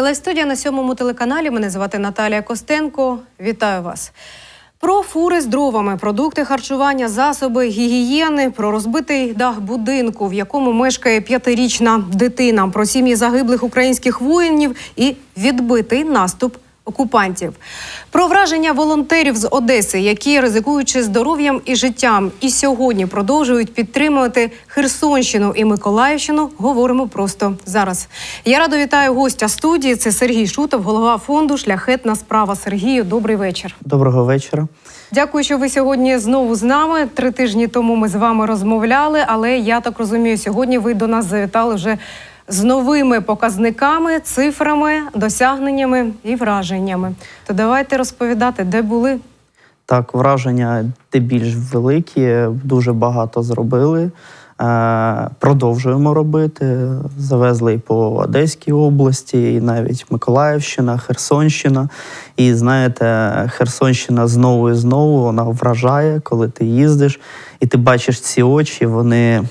Це Лайв студія на сьомому телеканалі. Мене звати Наталія Костенко. Вітаю вас. Про фури з дровами, продукти харчування, засоби гігієни, про розбитий дах будинку, в якому мешкає п'ятирічна дитина, про сім'ї загиблих українських воїнів і відбитий наступ окупантів. Про враження волонтерів з Одеси, які ризикуючи здоров'ям і життям, і сьогодні продовжують підтримувати Херсонщину і Миколаївщину. Говоримо просто зараз. Я радо вітаю гостя студії. Це Сергій Шутов, голова фонду Шляхетна справа. Сергію, добрий вечір. Доброго вечора. Дякую, що ви сьогодні знову з нами. Три тижні тому ми з вами розмовляли, але я так розумію, сьогодні ви до нас завітали вже з новими показниками, цифрами, досягненнями і враженнями. То давайте розповідати, де були. Так, враження де більш великі, дуже багато зробили. Е, Продовжуємо робити. Завезли і по Одеській області, і навіть Миколаївщина, Херсонщина. І знаєте, Херсонщина знову і знову вона вражає, коли ти їздиш, і ти бачиш ці очі, вони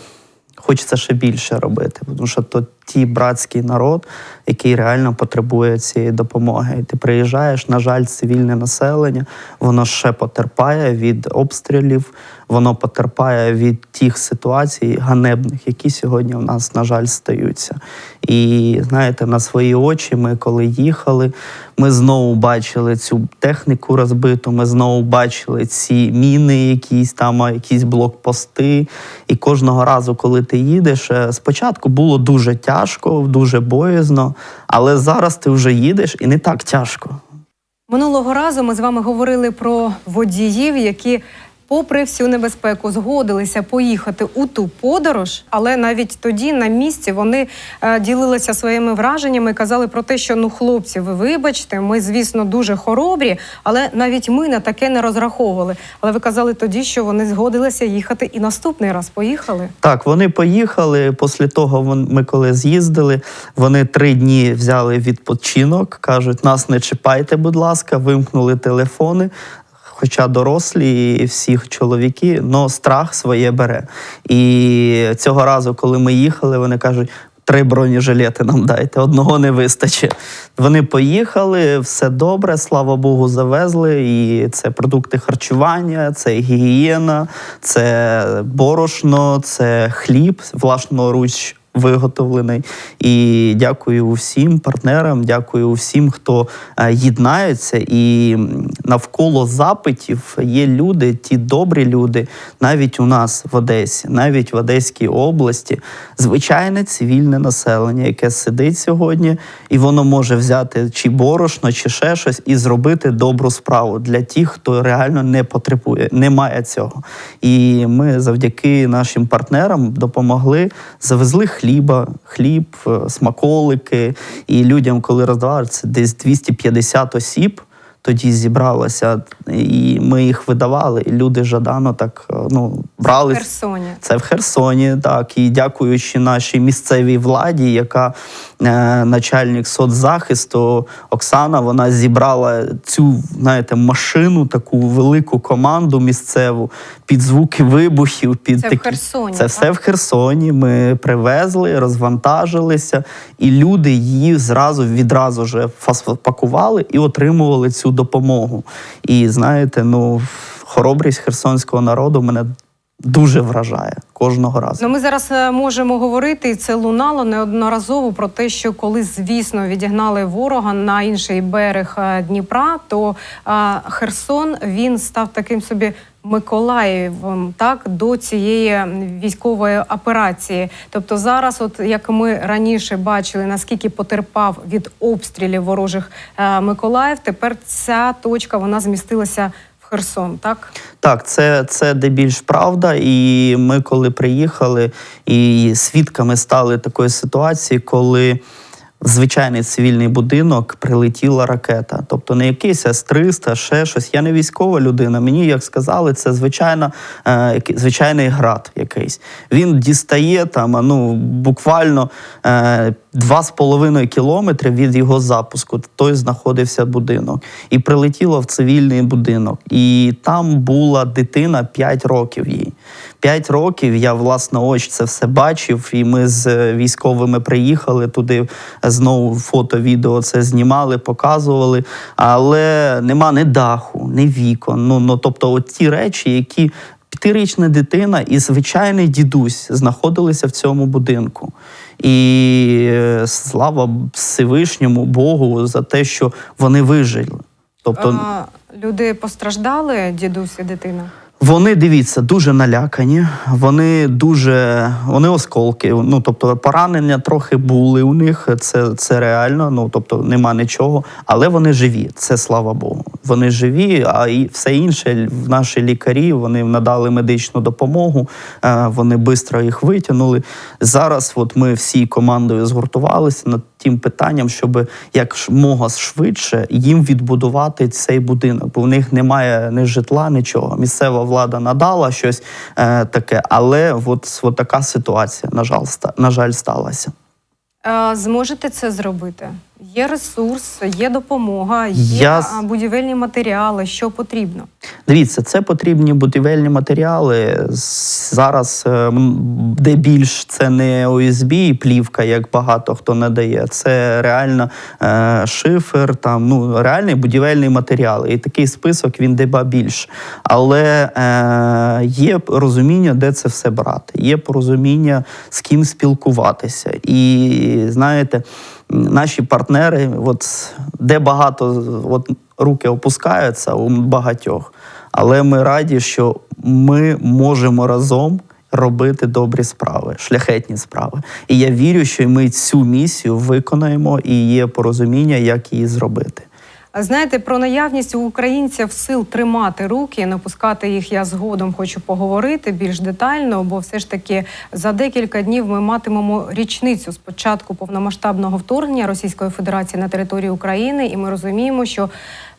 хочеться ще більше робити. Тому що то ті братський народ, який реально потребує цієї допомоги. І ти приїжджаєш, на жаль, цивільне населення, воно ще потерпає від обстрілів, воно потерпає від тих ситуацій ганебних, які сьогодні в нас, на жаль, стаються. І знаєте, на свої очі ми, коли їхали, ми знову бачили цю техніку розбиту, ми знову бачили ці міни, якісь там, якісь блокпости. І кожного разу, коли ти їдеш, е, спочатку було дуже тяжко, дуже боязно, але зараз ти вже їдеш і не так тяжко. Минулого разу ми з вами говорили про водіїв, які, попри всю небезпеку, згодилися поїхати у ту подорож, але навіть тоді на місці вони е, ділилися своїми враженнями, і казали про те, що ну, хлопці, ви вибачте, ми, звісно, дуже хоробрі, але навіть ми на таке не розраховували. Але ви казали тоді, що вони згодилися їхати і наступний раз поїхали. Так, вони поїхали. Після того ми коли з'їздили, вони три дні взяли відпочинок. кажуть, нас не чіпайте, будь ласка, вимкнули телефони. Хоча дорослі і всіх чоловіки, но страх своє бере. І цього разу, коли ми їхали, вони кажуть. Три бронежилети нам дайте, одного не вистачить. Вони поїхали, все добре, слава Богу, завезли. І це продукти харчування, це гігієна, це борошно, це хліб власноруч виготовлений. І дякую всім партнерам, дякую всім, хто е, єднається. І навколо запитів є люди, ті добрі люди, навіть у нас в Одесі, навіть в Одеській області, звичайне цивільне населення, яке сидить сьогодні, і воно може взяти чи борошно, чи ще щось, і зробити добру справу для тих, хто реально не потребує, не має цього. І ми завдяки нашим партнерам допомогли, завезли хліба, хліб, е, смаколики. І людям, коли роздавали, це десь 250 осіб. Тоді зібралося, і ми їх видавали, і люди жадано так е, ну, В брали Херсоні. це в Херсоні, так. І дякуючи нашій місцевій владі, яка е, начальник соцзахисту Оксана, вона зібрала цю, знаєте, машину, таку велику команду місцеву під звуки вибухів. Під Це в. Херсоні, Це все в Херсоні. Ми привезли, розвантажилися, і люди її зразу відразу же фас- пакували і отримували цю допомогу. І знаєте, ну хоробрість херсонського народу мене дуже вражає кожного разу. Ну, ми зараз е, можемо говорити, і це лунало неодноразово про те, що коли, звісно, відігнали ворога на інший берег е, Дніпра, то е, Херсон він став таким собі. Миколаєвом так до цієї військової операції. Тобто зараз, от як ми раніше бачили, наскільки потерпав від обстрілів ворожих е, Миколаїв, тепер ця точка вона змістилася Херсон. Так Так, це, це де більш правда. І ми, коли приїхали, і свідками стали такої ситуації, коли звичайний цивільний будинок прилетіла ракета. Тобто не якийсь С-300, ще щось. Я не військова людина. Мені, як сказали, це звичайна, е, звичайний град якийсь. Він дістає там, ну, буквально. Е, Два з половиною кілометри від його запуску той знаходився будинок, і прилетіло в цивільний будинок. І там була дитина 5 років їй. 5 років я власне очі це все бачив, і ми з е, військовими приїхали туди. Знову фото, відео це знімали, показували. Але нема ні даху, ні вікон. Ну, ну тобто, от ті речі, які п'ятирічна дитина і звичайний дідусь знаходилися в цьому будинку. І е, слава Всевишньому Богу за те, що вони вижили. Тобто, А, люди постраждали, дідусь і дитина? Вони дивіться дуже налякані. Вони дуже вони осколки. Ну тобто поранення трохи були у них. Це, це реально. Ну тобто нема нічого, але вони живі. Це слава Богу. Вони живі. А і все інше в наші лікарі вони надали медичну допомогу. е, Вони швидко їх витягнули. Зараз, от ми всі командою згуртувалися над тим питанням, щоб як мога швидше їм відбудувати цей будинок, бо в них немає ні житла, нічого. Місцева влада надала щось е, таке, але от, от така ситуація, на жаль, на жаль, сталася. Зможете це зробити? Є ресурс, є допомога, є Я будівельні матеріали, що потрібно. Дивіться, це потрібні будівельні матеріали. Зараз е, де більш це не ОСБ і плівка, як багато хто надає. Це реально е, шифер, там ну реальні будівельні матеріали. І такий список він деба більш. Але е, є розуміння, де це все брати. Є порозуміння, з ким спілкуватися. І знаєте, наші партнери, от де багато от, руки опускаються у багатьох. Але ми раді, що ми можемо разом робити добрі справи, шляхетні справи. І я вірю, що ми цю місію виконаємо і є порозуміння, як її зробити. Знаєте, про наявність у українців сил тримати руки, не пускати їх. Я згодом хочу поговорити більш детально, бо все ж таки за декілька днів ми матимемо річницю з початку повномасштабного вторгнення Російської Федерації на територію України, і ми розуміємо, що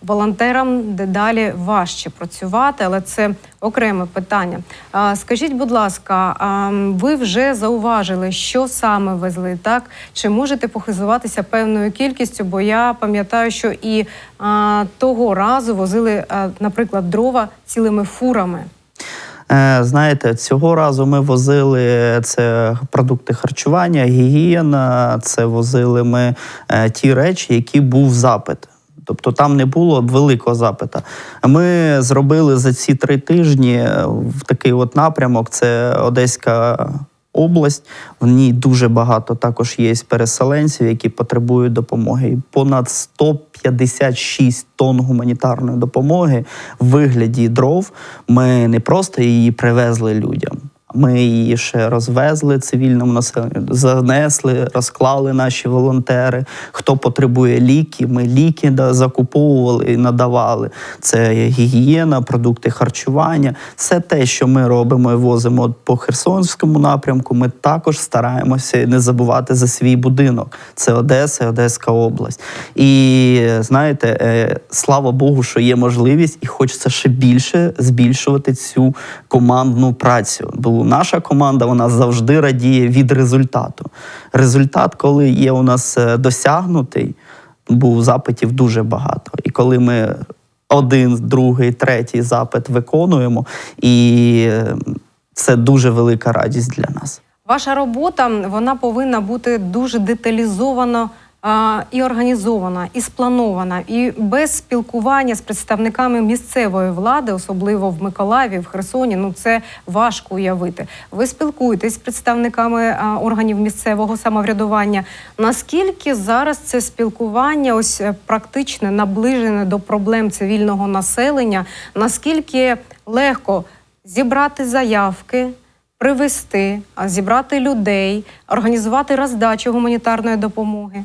волонтерам дедалі важче працювати, але це окреме питання. Скажіть, будь ласка, ви вже зауважили, що саме везли, так? Чи можете похизуватися певною кількістю? Бо я пам'ятаю, що і того разу возили, наприклад, дрова цілими фурами. Е, Знаєте, цього разу ми возили це продукти харчування, гігієна. Це возили ми е, ті речі, які був запит. Тобто там не було великого запита. Ми зробили за ці три тижні е, в такий от напрямок: це Одеська область. В ній дуже багато також є переселенців, які потребують допомоги. І понад 156 тонн гуманітарної допомоги в вигляді дров. Ми не просто її привезли людям. Ми її ще розвезли цивільному населенню, занесли, розклали наші волонтери. Хто потребує ліки, ми ліки закуповували і надавали. Це гігієна, продукти харчування. Все те, що ми робимо і возимо по Херсонському напрямку. Ми також стараємося не забувати за свій будинок. Це Одеса, Одеська область. І знаєте, е, слава Богу, що є можливість, і хочеться ще більше збільшувати цю командну працю. Наша команда вона завжди радіє від результату. Результат, коли є у нас е, досягнутий, був запитів дуже багато. І коли ми один, другий, третій запит виконуємо, і е, це дуже велика радість для нас. Ваша робота вона повинна бути дуже деталізовано і організована, і спланована, і без спілкування з представниками місцевої влади, особливо в Миколаєві, в Херсоні. Ну це важко уявити. Ви спілкуєтесь з представниками органів місцевого самоврядування. Наскільки зараз це спілкування, ось е, практичне, наближене до проблем цивільного населення? Наскільки легко зібрати заявки? привезти, зібрати людей, організувати роздачу гуманітарної допомоги.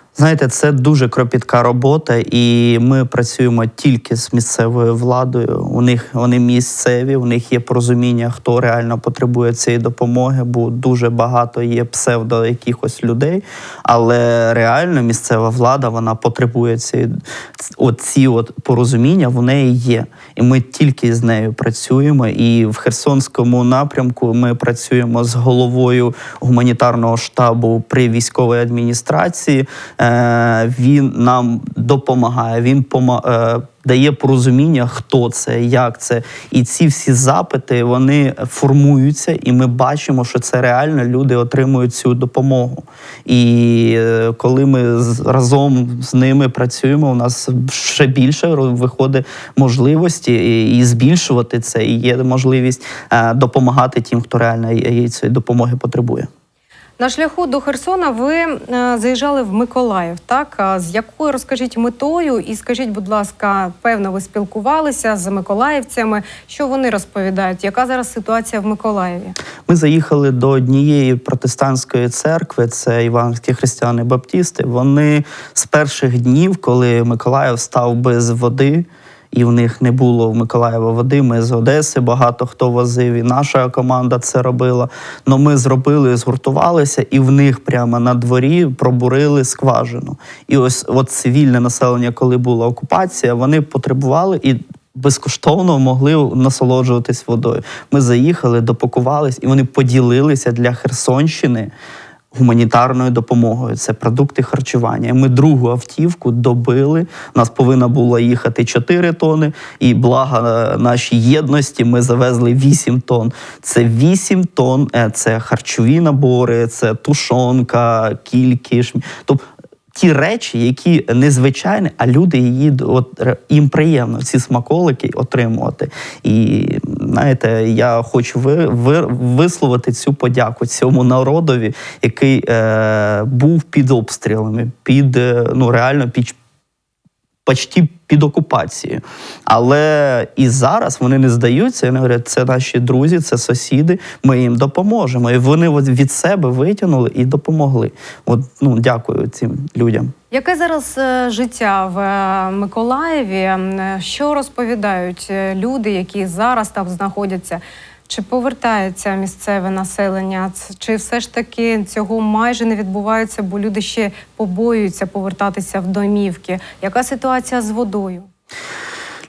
Знаєте, це дуже кропітка робота, і ми працюємо тільки з місцевою владою. У них вони місцеві, у них є порозуміння, хто реально потребує цієї допомоги, бо дуже багато є псевдо якихось людей. Але реально місцева влада вона потребує цієї оці от порозуміння в неї є. І ми тільки з нею працюємо. І в Херсонському напрямку ми працюємо з головою гуманітарного штабу при військовій адміністрації. Е, він нам допомагає. Він е, дає порозуміння, хто це, як це. І ці всі запити вони формуються, і ми бачимо, що це реально люди отримують цю допомогу. І е, коли ми разом з ними працюємо, у нас ще більше виходить можливості і, збільшувати це. І є можливість допомагати тим, хто реально цієї допомоги потребує. На шляху до Херсона ви е, заїжджали в Миколаїв. Так з якою розкажіть метою? І скажіть, будь ласка, певно, ви спілкувалися з миколаївцями. Що вони розповідають? Яка зараз ситуація в Миколаєві? Ми заїхали до однієї протестантської церкви, це іванські християни баптісти. Вони з перших днів, коли Миколаїв став без води, і в них не було в Миколаєва води. Ми з Одеси багато хто возив, і наша команда це робила. Но ми зробили, згуртувалися, і в них прямо на дворі пробурили скважину. І ось от цивільне населення, коли була окупація, вони потребували і безкоштовно могли насолоджуватись водою. Ми заїхали, допакувались, і вони поділилися для Херсонщини. Гуманітарною допомогою це продукти харчування. Ми другу автівку добили. Нас повинна була їхати 4 тони, і блага нашій єдності ми завезли 8 тонн. Це 8 тонн, е, це харчові набори, це тушонка, кількіш. Тобто ті речі, які незвичайні, а люди її от їм приємно ці смаколики отримувати. І знаєте, я хочу ви, ви, висловити цю подяку цьому народові, який е, був під обстрілами, під е, ну реально під. Почти під окупацією. Але і зараз вони не здаються. Вони говорять, це наші друзі, це сусіди, ми їм допоможемо. І вони від себе витягнули і допомогли. От ну дякую цим людям. Яке зараз е, життя в е, Миколаєві? Е, Що розповідають люди, які зараз там знаходяться? Чи повертається місцеве населення? Чи все ж таки цього майже не відбувається, бо люди ще побоюються повертатися в домівки? Яка ситуація з водою?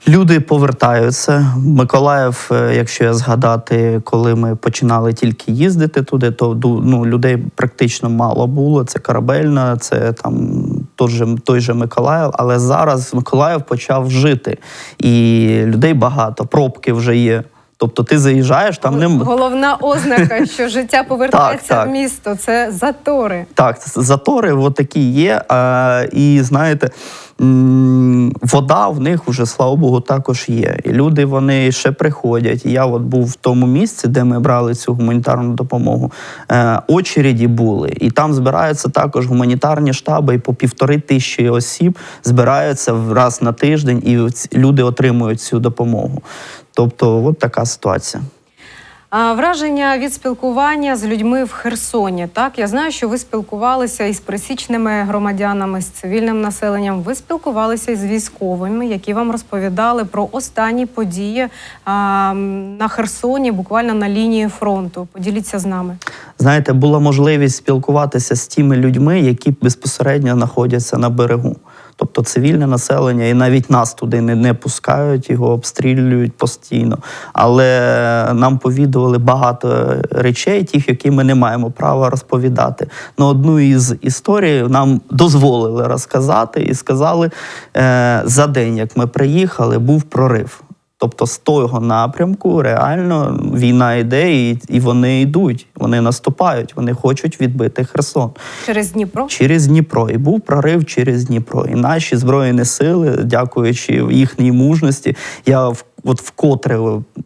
Люди повертаються. Миколаїв, е, якщо я згадати, коли ми починали тільки їздити туди, то ну, людей практично мало було. Це корабельна, це там той же, той же Миколаїв. Але зараз Миколаїв почав жити, і людей багато, пробки вже є. Тобто ти заїжджаєш, там не Головна ознака, що життя повертається Так, так. в місто, це затори. Так, затори от такі є. А, і знаєте, вода в них вже, слава Богу, також є. І люди вони ще приходять. І я от був в тому місці, де ми брали цю гуманітарну допомогу. Е, очереді були. І там збираються також гуманітарні штаби, і по півтори тисячі осіб збираються раз на тиждень, і люди отримують цю допомогу. Тобто, от така ситуація. А враження від спілкування з людьми в Херсоні. Так, я знаю, що ви спілкувалися із пересічними громадянами, з цивільним населенням. Ви спілкувалися із військовими, які вам розповідали про останні події а, на Херсоні, буквально на лінії фронту. Поділіться з нами. знаєте, була можливість спілкуватися з тими людьми, які безпосередньо знаходяться на берегу. Тобто цивільне населення, і навіть нас туди не, не пускають, його обстрілюють постійно. Але нам повідували багато речей, тих, які ми не маємо права розповідати. Ну, одну із історій нам дозволили розказати і сказали, е, за день, як ми приїхали, був прорив. Тобто з того напрямку реально війна йде, і, і вони йдуть, вони наступають, вони хочуть відбити Херсон Через Дніпро. через Дніпро. І був прорив через Дніпро. І наші збройні сили, дякуючи їхній мужності, я в- от вкотре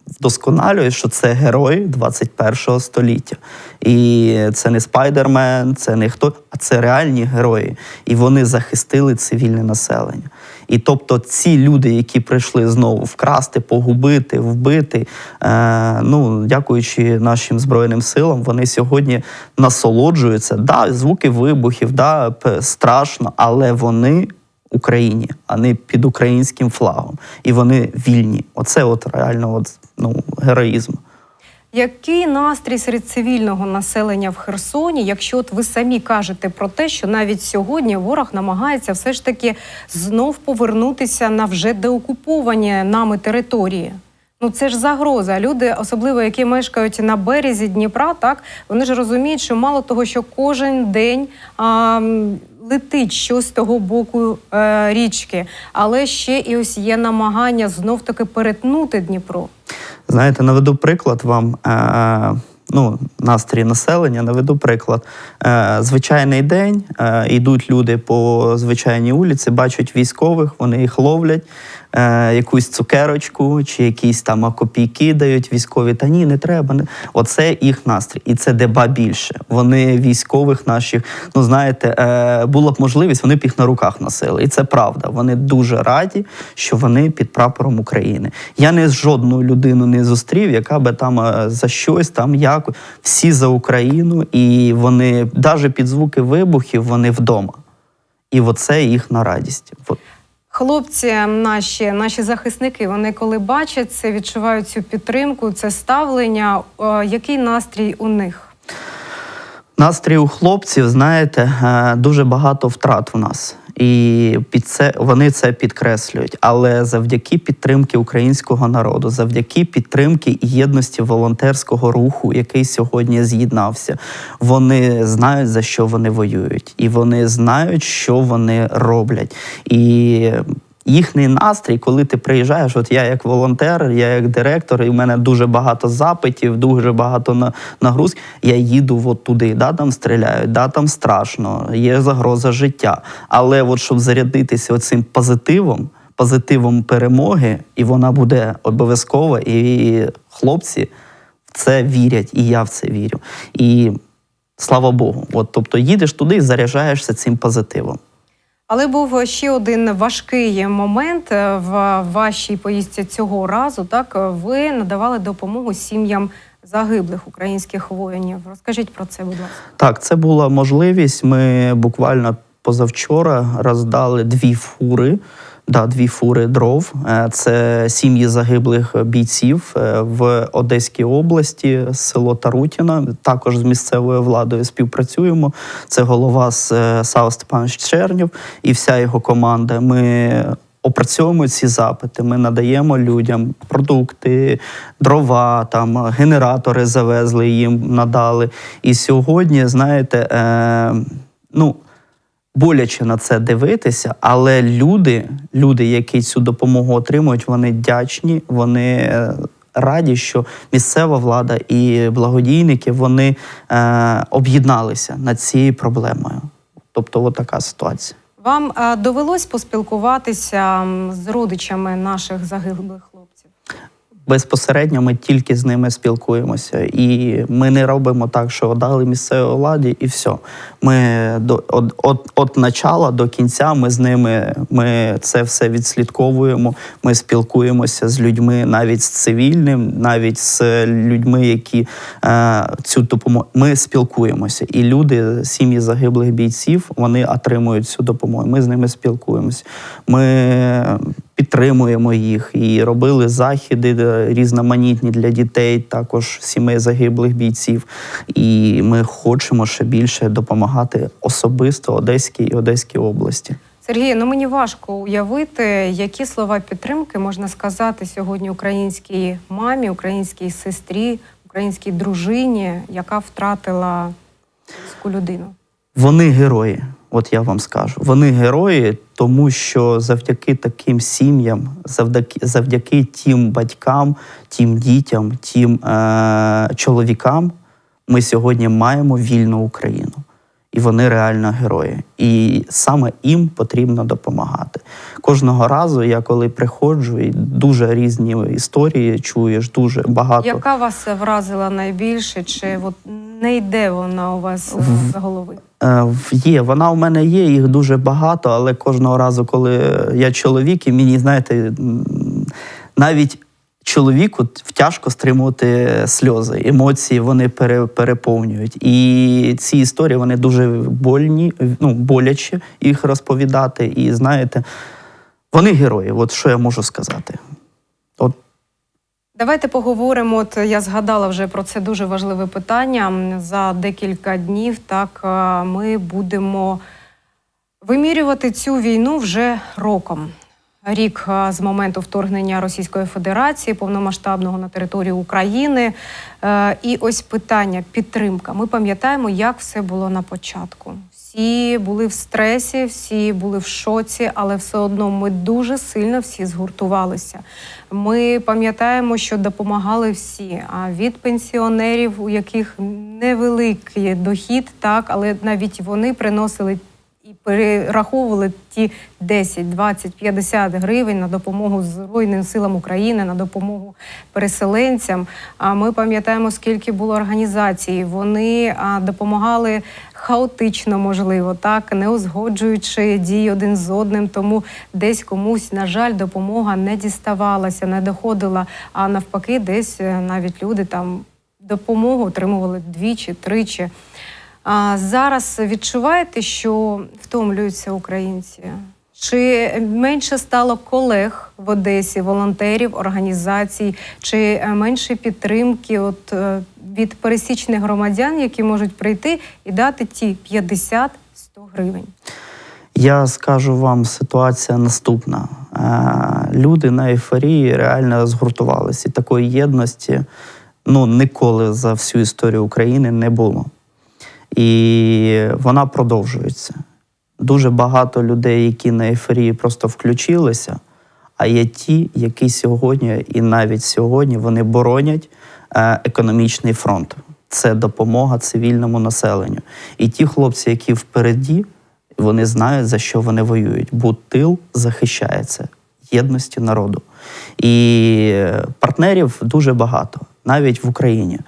вдосконалює, що це герої 21 століття. І це не спайдермен, це не хто, а це реальні герої. І вони захистили цивільне населення. І тобто ці люди, які прийшли знову вкрасти, погубити, вбити, е, ну, дякуючи нашим Збройним силам, вони сьогодні насолоджуються. Да, звуки вибухів, да, страшно, але вони Україні, а не під українським флагом. І вони вільні. Оце от реально от, ну, героїзм. Який настрій серед цивільного населення в Херсоні, якщо от ви самі кажете про те, що навіть сьогодні ворог намагається все ж таки знов повернутися на вже деокуповані нами території? Ну це ж загроза. Люди, особливо які мешкають на березі Дніпра, так вони ж розуміють, що мало того, що кожен день а, летить щось з того боку е, річки, але ще і ось є намагання знов таки перетнути Дніпро. Знаєте, наведу приклад вам. Е, ну, настрій населення, наведу приклад. Е, звичайний день, е, йдуть люди по звичайній вулиці, бачать військових, вони їх ловлять, е, якусь цукерочку чи якісь там копійки дають військові. Та ні, не треба. Не. Оце їх настрій. І це деба більше. Вони військових наших, ну знаєте, е, була б можливість, вони б їх на руках носили. І це правда. Вони дуже раді, що вони під прапором України. Я не жодну людину не зустрів, яка би там е, за щось там як всі за Україну, і вони навіть під звуки вибухів вони вдома. І оце їхня радість. Хлопці, наші, наші захисники, вони коли бачать це, відчувають цю підтримку, це ставлення. Який настрій у них? Настрій у хлопців, знаєте, е, дуже багато втрат у нас. І під це вони це підкреслюють. Але завдяки підтримки українського народу, завдяки підтримки і єдності волонтерського руху, який сьогодні з'єднався, вони знають за що вони воюють, і вони знають, що вони роблять. І їхній настрій, коли ти приїжджаєш, от я як волонтер, я як директор, і в мене дуже багато запитів, дуже багато на, нагруз. Я їду от туди, да, там стріляють, да, там страшно, є загроза життя. Але от щоб зарядитися цим позитивом, позитивом перемоги, і вона буде обов'язкова, і хлопці в це вірять, і я в це вірю. І слава Богу, от тобто їдеш туди і заряджаєшся цим позитивом. Але був ще один важкий момент е, в вашій поїздці цього разу. Так ви надавали допомогу сім'ям загиблих українських воїнів. Розкажіть про це, будь ласка. Так, це була можливість. Ми буквально позавчора роздали дві фури. Да, дві фури дров. Е, Це сім'ї загиблих бійців е, в Одеській області, село Тарутіна. Також з місцевою владою співпрацюємо. Це голова е, САУ Степанович Чернів і вся його команда. Ми опрацьовуємо ці запити. Ми надаємо людям продукти, дрова, там генератори завезли, їм надали. І сьогодні, знаєте, е, ну. Боляче на це дивитися, але люди, люди, які цю допомогу отримують, вони вдячні, вони е, раді, що місцева влада і благодійники вони е, об'єдналися над цією проблемою. Тобто, от ситуація. Вам е, довелось поспілкуватися з родичами наших загиблих? Безпосередньо ми тільки з ними спілкуємося, і ми не робимо так, що дали місцевій владі, і все. Ми до от, от, от начала до кінця ми з ними ми це все відслідковуємо. Ми спілкуємося з людьми, навіть з цивільним, навіть з людьми, які е, цю допомогу. Ми спілкуємося, і люди, сім'ї загиблих бійців, вони отримують цю допомогу. Ми з ними спілкуємося. Ми підтримуємо їх і робили західи е, різноманітні для дітей, також сімей загиблих бійців. І ми хочемо ще більше допомагати особисто Одеській і Одеській області. Сергій, ну мені важко уявити, які слова підтримки можна сказати сьогодні українській мамі, українській сестрі, українській дружині, яка втратила людину. Вони герої. От я вам скажу. Вони герої, тому що завдяки таким сім'ям, завдяки, завдяки тим батькам, тим дітям, тим е- чоловікам, ми сьогодні маємо вільну Україну. І вони реально герої. І саме їм потрібно допомагати. кожного разу я коли приходжу, і дуже різні історії чуєш, дуже багато. Яка вас вразила найбільше? Чи от не йде вона у вас е, з голови? Е, Є, вона у мене є, їх дуже багато, але кожного разу, коли я чоловік, і мені, знаєте, навіть чоловіку тяжко стримувати сльози, емоції вони пере, переповнюють. І ці історії вони дуже больні, ну, боляче їх розповідати. І знаєте, вони герої. От що я можу сказати. От Давайте поговоримо. От я згадала вже про це дуже важливе питання. За декілька днів так е, ми будемо вимірювати цю війну вже роком. Рік е, з моменту вторгнення Російської Федерації повномасштабного на територію України. Е, І ось питання підтримка. Ми пам'ятаємо, як все було на початку. Всі були в стресі, всі були в шоці, але все одно ми дуже сильно всі згуртувалися. Ми пам'ятаємо, що допомагали всі. А від пенсіонерів, у яких невеликий дохід, так, але навіть вони приносили і перераховували ті 10, 20, 50 гривень на допомогу Збройним силам України, на допомогу переселенцям. А ми пам'ятаємо, скільки було організацій. Вони допомагали хаотично, можливо, так не узгоджуючи дії один з одним. Тому десь комусь, на жаль, допомога не діставалася, не доходила. А навпаки, десь е, навіть люди там допомогу отримували двічі, тричі. А зараз відчуваєте, що втомлюються українці? Чи менше стало колег в Одесі, волонтерів, організацій, чи е, менше підтримки от, е, від пересічних громадян, які можуть прийти і дати ті 50-100 гривень? Я скажу вам, ситуація наступна. Е, Люди на ейфорії реально згуртувалися. Такої єдності ну, ніколи за всю історію України не було. І вона продовжується. Дуже багато людей, які на ейфорії просто включилися, а є ті, які сьогодні і навіть сьогодні вони боронять е, економічний фронт. Це допомога цивільному населенню. І ті хлопці, які впереді, вони знають, за що вони воюють, бо тил захищається єдності народу. І партнерів дуже багато, навіть в Україні.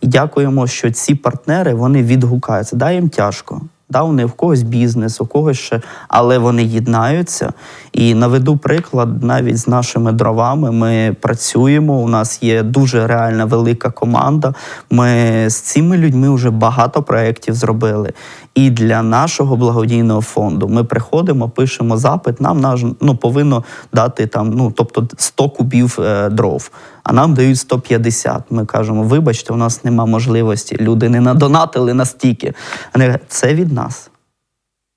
І дякуємо, що ці партнери вони відгукаються. Да, їм тяжко. Да, у них в когось бізнес, у когось ще, але вони єднаються. І наведу приклад навіть з нашими дровами. Ми працюємо. У нас є дуже реальна велика команда. Ми з цими людьми вже багато проєктів зробили. І для нашого благодійного фонду ми приходимо, пишемо запит. Нам наш ну повинно дати там, ну тобто 100 кубів е, дров. А нам дають 150. Ми кажемо, вибачте, у нас нема можливості. Люди не надонатили настільки. Вони кажуть, це від нас.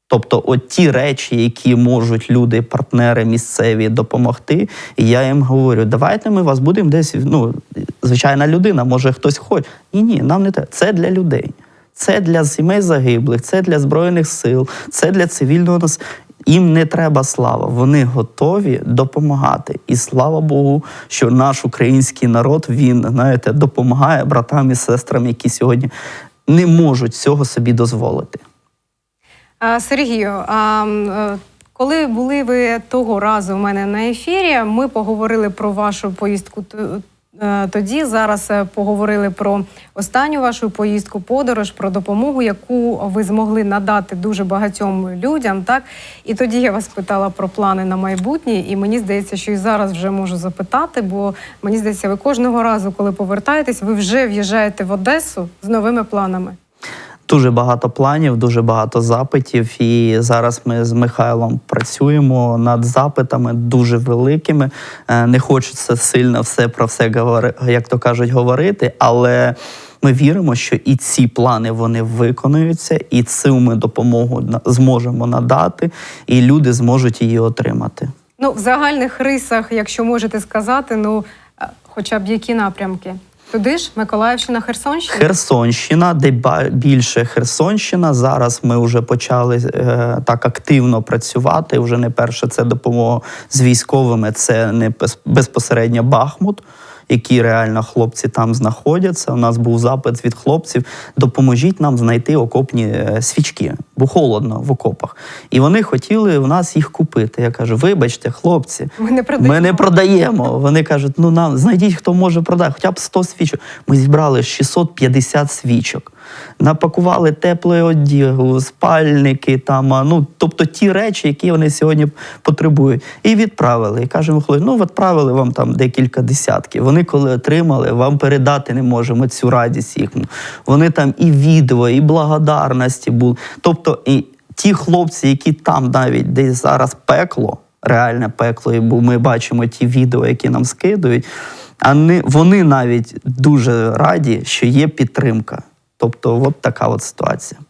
Тобто, от ті речі, які можуть люди, партнери місцеві допомогти, і я їм говорю, давайте ми вас будемо десь. Ну, звичайна людина, може хтось хоче. Ні, ні, нам не те. Це для людей. Це для сімей загиблих, це для збройних сил, це для цивільного нас. Їм не треба слава, вони готові допомагати. І слава Богу, що наш український народ він знаєте допомагає братам і сестрам, які сьогодні не можуть цього собі дозволити. Сергію, е, коли були ви того разу у мене на ефірі, ми поговорили про вашу поїздку тоді. Зараз е, поговорили про останню вашу поїздку, подорож, про допомогу, яку ви змогли надати дуже багатьом людям. Так і тоді я вас питала про плани на майбутнє, і мені здається, що і зараз вже можу запитати, бо мені здається, ви кожного разу, коли повертаєтесь, ви вже в'їжджаєте в Одесу з новими планами. Дуже багато планів, дуже багато запитів. І зараз ми з Михайлом працюємо над запитами дуже великими. Е, Не хочеться сильно все про все як то кажуть, говорити, але. Ми віримо, що і ці плани вони виконуються, і цю ми допомогу зможемо надати, і люди зможуть її отримати. Ну, в загальних рисах, якщо можете сказати, ну е, хоча б які напрямки? Туди ж Миколаївщина, Херсонщина? Херсонщина, де більше Херсонщина. Зараз ми вже почали е, так активно працювати. Вже не перше це допомога з військовими, це не безпосередньо Бахмут. Які реально хлопці там знаходяться. У нас був запит від хлопців: допоможіть нам знайти окопні е, свічки, бо холодно в окопах. І вони хотіли в нас їх купити. Я кажу: вибачте, хлопці, Ми не продаємо. ми не продаємо. Вони кажуть, ну нам знайдіть, хто може продати, хоча б 100 свічок. Ми зібрали 650 свічок. Напакували теплої одягу, спальники, там, ну, тобто ті речі, які вони сьогодні потребують. І відправили. І кажемо, хлопці, ну відправили вам там декілька десятків. Вони коли отримали, вам передати не можемо цю радість їхню. Вони там і відео, і благодарності були. Тобто, і ті хлопці, які там навіть десь зараз пекло, реальне пекло, і ми бачимо ті відео, які нам скидують. А вони навіть дуже раді, що є підтримка. Тобто, от така от ситуація.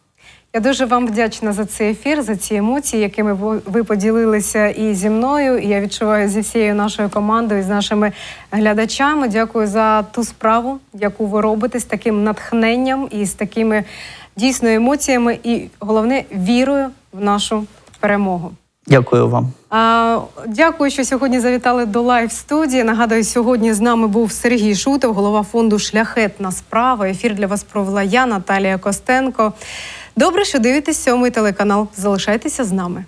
Я дуже вам вдячна за цей ефір, за ці емоції, якими ви- поділилися і зі мною. І я відчуваю зі всією нашою командою, з нашими глядачами. Дякую за ту справу, яку ви робите з таким натхненням і з такими дійсно емоціями, і головне вірою в нашу перемогу. Дякую вам. А, дякую, що сьогодні завітали до лайв студії. Нагадую, сьогодні з нами був Сергій Шутов, голова фонду Шляхетна справа. Ефір для вас провела я, Наталія Костенко. Добре, що дивитесь сьомий телеканал. Залишайтеся з нами.